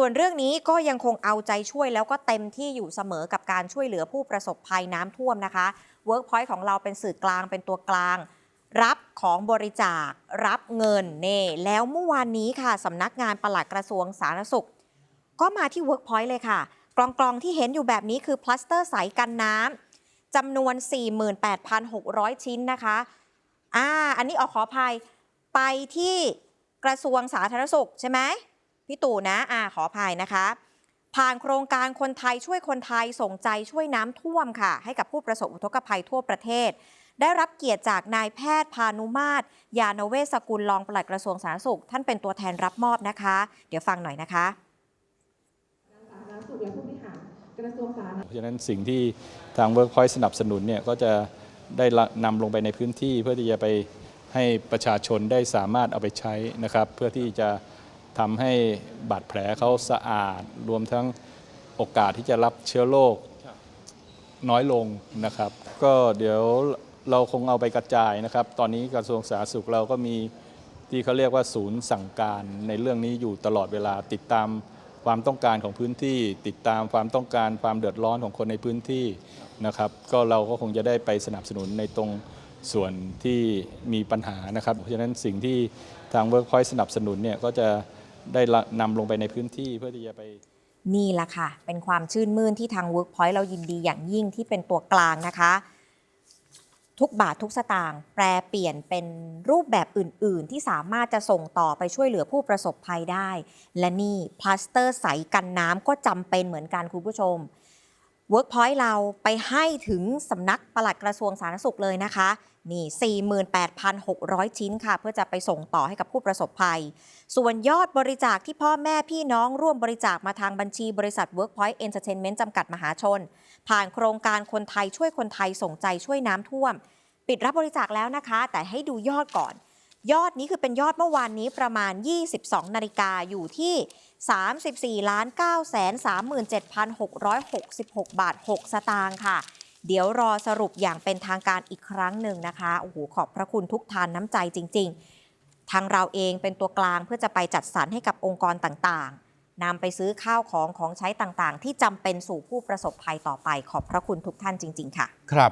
ส่วนเรื่องนี้ก็ยังคงเอาใจช่วยแล้วก็เต็มที่อยู่เสมอกับการช่วยเหลือผู้ประสบภัยน้ำท่วมนะคะ Workpoint ของเราเป็นสื่อกลางเป็นตัวกลาง รับของบริจาครับเงินเน่แล้วเมื่อวานนี้ค่ะสำนักงานปลัดกระทรวงสาธารณสุข ก็มาที่ Workpoint เลยค่ะ กล่องๆที่เห็นอยู่แบบนี้คือพลาสเตอร์ใสกันน้ำจำนวน 48,600 ชิ้นนะคะอ่าอันนี้ออกขออภัยไปที่กระทรวงสาธารณสุขใช่ไหม พี่ตู่นะอ่าขออภัยนะคะ ผ่านโครงการคนไทยช่วยคนไทยส่งใจช่วยน้ำท่วมค่ะ ให้กับผู้ประสบอุทกภัยทั่วประเทศ ได้รับเกียรติจากนายแพทย์พานุมาตรยานเวศกุลรองปลัดกระทรวงสาธารณสุข ท่านเป็นตัวแทนรับมอบนะคะ เดี๋ยวฟังหน่อยนะคะสาธารณสุขและผู้บริหารกระทรวงสาธารณเพราะฉะนั้นสิ่งที่ทาง Workpoint สนับสนุนเนี่ยก็จะได้นำลงไปในพื้นที่เพื่อที่จะไปให้ประชาชนได้สามารถเอาไปใช้นะครับ เพื่อที่จะ ทำให้บาดแผลเขาสะอาด รวมทั้งโอกาสที่จะรับเชื้อโรคน้อยลงนะครับ ก็เดี๋ยวเราคงเอาไปกระจายนะครับ ตอนนี้กระทรวงสาธารณสุขเราก็มีที่เขาเรียกว่าศูนย์สั่งการในเรื่องนี้อยู่ตลอดเวลาติดตามความต้องการของพื้นที่ ติดตามความต้องการความเดือดร้อนของคนในพื้นที่นะครับ ก็เราก็คงจะได้ไปสนับสนุนในตรงส่วนที่มีปัญหานะครับ เพราะฉะนั้นสิ่งที่ทาง Workpoint สนับสนุนเนี่ยก็จะ ได้นำลงไปในพื้นที่เพื่อที่จะไป นี่แหละค่ะ เป็นความชื่นมื่นที่ทาง Workpoint เรายินดีอย่างยิ่งที่เป็นตัวกลางนะคะ ทุกบาททุกสตางค์แปลเปลี่ยนเป็นรูปแบบอื่น ๆ ที่สามารถจะส่งต่อไปช่วยเหลือผู้ประสบภัยได้ และนี่พลาสเตอร์ใสกันน้ำก็จำเป็นเหมือนกันคุณผู้ชม Workpoint เราไปให้ถึงสำนักปลัดกระทรวงสาธารณสุขเลยนะคะ นี่ 48,600 ชิ้นค่ะ เพื่อจะไปส่งต่อให้กับผู้ประสบภัย ส่วนยอดบริจาคที่พ่อแม่พี่น้องร่วมบริจาคมาทางบัญชีบริษัท Workpoint Entertainment จำกัดมหาชน ผ่านโครงการคนไทยช่วยคนไทยส่งใจช่วยน้ำท่วม ปิดรับบริจาคแล้วนะคะ แต่ให้ดูยอดก่อน ยอดนี้คือเป็นยอดเมื่อวานนี้ประมาณ 22 นาฬิกาอยู่ที่ 34 ล้าน9แสน37,666 บาท 6 สตางค์ค่ะ เดี๋ยวรอสรุปอย่างเป็นทางการอีกครั้งหนึ่งนะคะ โอ้โห ขอบพระคุณทุกทานน้ำใจจริง ๆ ทางเราเองเป็นตัวกลางเพื่อจะไปจัดสรรให้กับองค์กรต่างๆนำไปซื้อข้าวของของใช้ต่างๆ ที่จำเป็นสู่ผู้ประสบภัยต่อไป ขอบพระคุณทุกท่านจริง ๆ ค่ะ ครับ